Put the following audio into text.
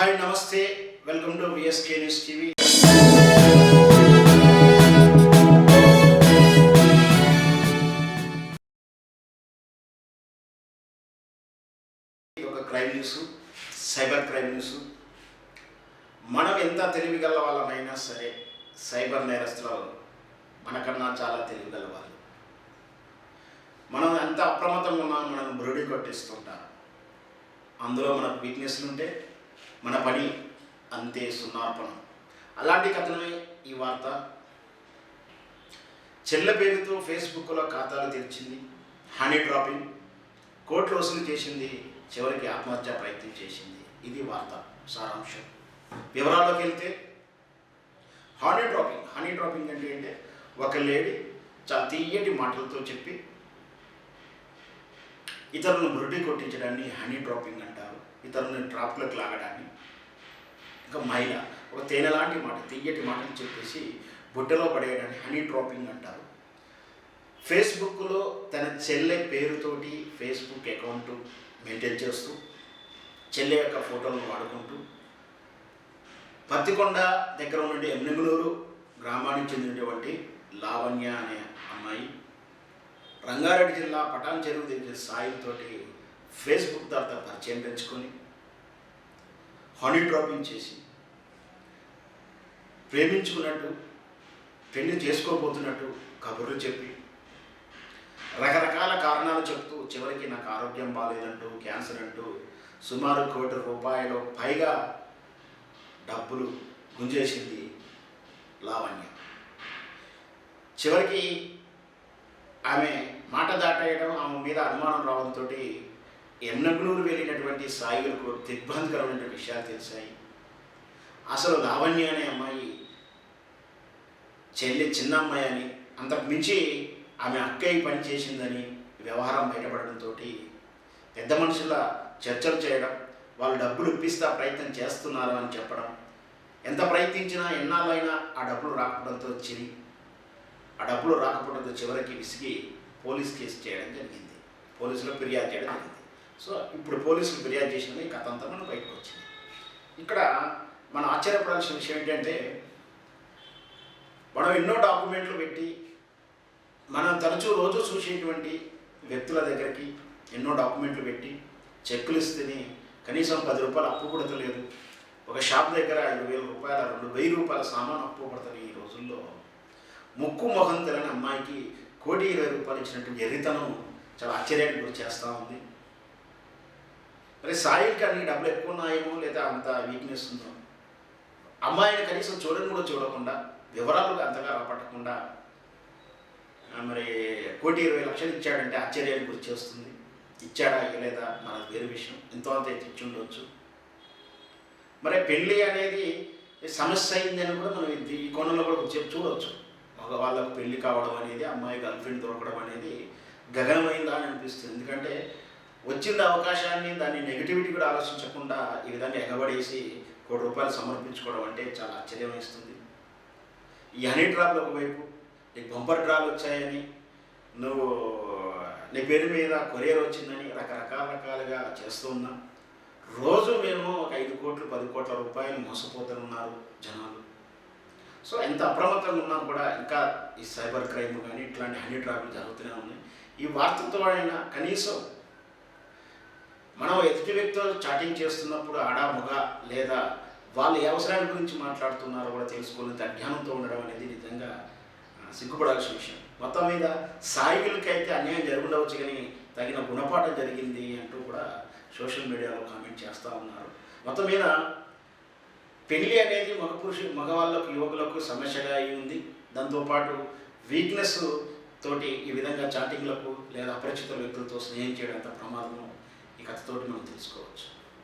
Hi నమస్తే. Welcome to VSK news TV ఒక crime news cyber crime news. మనం ఎంత తెలివిగల వాళ్ళమైనా సరే సైబర్ నేరస్తులు మనకన్నా చాలా తెలివిగల వాళ్ళు మనం ఎంత అప్రమత్తంగా ఉన్నా మనం బ్రుడి కొట్టిస్తుంటారు. అందులో మనకు వీక్నెస్లు ఉంటే మన పని అంతే సున్నార్పణం అలాంటి కథనమే ఈ వార్త. చెల్ల పేరుతో ఫేస్బుక్లో ఖాతాలు తెరిచింది. Honey trapping. కోట్లు వసూలు చేసింది. చివరికి ఆత్మహత్య ప్రయత్నం చేసింది. ఇది వార్త. సారాంశం. వివరాల్లోకి వెళ్తే హనీ డ్రాపింగ్. హనీ డ్రాపింగ్ అంటే ఏంటంటే ఒక లేడీ చాలా తీయటి మాటలతో చెప్పి ఇతరులను బురుడి కొట్టించడాన్ని హనీ డ్రాపింగ్ అంటారు. ఇతరులను ట్రాప్లోకి లాగడాన్ని. ఇంకా మహిళ ఒక తేనె లాంటి మాట తీయటి మాటలు చెప్పేసి బుట్టలో పడేయడాన్ని హనీ డ్రాపింగ్ అంటారు. ఫేస్బుక్లో తన చెల్లె పేరుతోటి ఫేస్బుక్ అకౌంట్ మెయింటైన్ చేస్తూ చెల్లె యొక్క ఫోటోలను వాడుకుంటూ పత్తికొండ దగ్గర ఉన్నటువంటి ఎమ్నెగునూరు గ్రామానికి చెందినటువంటి లావణ్య అనే అమ్మాయి రంగారెడ్డి జిల్లా పటాన్ చెరువు దగ్గర సాయితోటి ఫేస్బుక్ ద్వారా పరిచయం పెంచుకొని హనీ డ్రాపింగ్ చేసి ప్రేమించుకున్నట్టు పెళ్ళి చేసుకోబోతున్నట్టు కబుర్లు చెప్పి రకరకాల కారణాలు చెప్తూ చివరికి నాకు ఆరోగ్యం బాగాలేదంటూ క్యాన్సర్ అంటూ సుమారు కోటి రూపాయలు పైగా డబ్బులు గుంజేసింది లావణ్య. చివరికి ఆమె మాట దాటేయడం ఆమె మీద అనుమానం రావడంతో ఎన్నగునూరు వెళ్ళినటువంటి సాయిలకు దిగ్భ్రాంతికరమైన విషయాలు తెలిసాయి. అసలు లావణ్య అనే అమ్మాయి చెల్లి చిన్న అమ్మాయి అని అంతకు మించి ఆమె అక్కయ్య పని చేసిందని వ్యవహారం బయటపడడంతో పెద్ద మనుషుల చర్చలు చేయడం వాళ్ళు డబ్బులు ఇప్పిస్తా ప్రయత్నం చేస్తున్నారు అని చెప్పడం ఎంత ప్రయత్నించినా ఎన్నాళ్ళైనా ఆ డబ్బులు రాకపోవడంతో చిరి. ఆ డబ్బులు రాకపోవడంతో చివరికి విసిగి పోలీస్ కేసు చేయడం జరిగింది. పోలీసులు ఫిర్యాదు చేయడం జరిగింది. సో ఇప్పుడు పోలీసులు ఫిర్యాదు చేసిన కథ అంతా మనం బయటకు వచ్చింది. ఇక్కడ మనం ఆశ్చర్యపడాల్సిన విషయం ఏంటంటే మనం ఎన్నో డాక్యుమెంట్లు పెట్టి మనం తరచూ రోజు చూసేటువంటి వ్యక్తుల దగ్గరికి ఎన్నో డాక్యుమెంట్లు పెట్టి చెక్కులు ఇస్తేనే కనీసం పది రూపాయలు అప్పు కొడతలేదు ఒక షాప్ దగ్గర ఐదు వేల రూపాయల రెండు వెయ్యి రూపాయల సామాన్ అప్పు కొడతారు ఈ రోజుల్లో. ముక్కు మొహం తెలియని అమ్మాయికి కోటి ఇరవై రూపాయలు ఇచ్చినట్టు ఎర్రితనం చాలా ఆశ్చర్యానికి గురి చేస్తూ ఉంది. మరి సాయికి అన్ని డబ్బులు ఎక్కువ ఉన్నాయేమో లేదా అంత వీక్నెస్ ఉందో? అమ్మాయిని కనీసం చూడని కూడా చూడకుండా వివరాలు అంతగా రాపట్టకుండా మరి కోటి ఇరవై లక్షలు ఇచ్చాడంటే ఆశ్చర్యానికి గురి చేస్తుంది. ఇచ్చాడా లేదా మనకు వేరే విషయం. ఎంతో అంత ఇచ్చి ఉండవచ్చు మరి పెళ్ళి అనేది సమస్య అయిందని కూడా మనం ఈ కోణంలో కూడా చూడవచ్చు మగవాళ్ళకు పెళ్ళి కావడం అనేది అమ్మాయి గర్ల్ ఫ్రెండ్ దొరకడం అనేది గగనమైందా అని అనిపిస్తుంది. ఎందుకంటే వచ్చిన అవకాశాన్ని దాన్ని నెగిటివిటీ కూడా ఆలోచించకుండా ఈ విధంగా ఎగబడేసి కోటి రూపాయలు సమర్పించుకోవడం అంటే చాలా ఆశ్చర్యం ఇస్తుంది ఈ హనీ డ్రాప్లు ఒకవైపు నీకు బంపర్ డ్రాలు వచ్చాయని నువ్వు నీ పేరు మీద కొరియర్ వచ్చిందని రకరకాల రకాలుగా చేస్తూ ఉన్నాం. రోజు మేము ఒక ఐదు కోట్లు పది కోట్ల రూపాయలు మోసపోతున్నారు జనాలు. సో ఎంత అప్రమత్తంగా ఉన్నా కూడా ఇంకా ఈ సైబర్ క్రైమ్ కానీ ఇట్లాంటి హనీ ట్రాఫిక్ జరుగుతూనే ఉన్నాయి. ఈ వార్తతో అయినా కనీసం మనం ఎదుటి వ్యక్తితో చాటింగ్ చేస్తున్నప్పుడు ఆడ మగ లేదా వాళ్ళు ఏ అవసరాల గురించి మాట్లాడుతున్నారో కూడా తెలుసుకునేంత అజ్ఞానంతో ఉండడం అనేది నిజంగా సిగ్గుపడాల్సిన విషయం. మొత్తం మీద సాయిలకైతే అయితే అన్యాయం జరుగుండవచ్చు కానీ తగిన గుణపాఠం జరిగింది అంటూ కూడా సోషల్ మీడియాలో కామెంట్ చేస్తూ ఉన్నారు. మొత్తం మీద పెళ్ళి అనేది మగ పురుషు మగవాళ్ళకు యువకులకు సమస్యగా అయి ఉంది. దాంతోపాటు వీక్నెస్ తోటి ఈ విధంగా చాటింగ్లకు లేదా అపరిచిత వ్యక్తులతో స్నేహం చేయడం అంత ప్రమాదం ఈ కథతోటి మనం తెలుసుకోవచ్చు.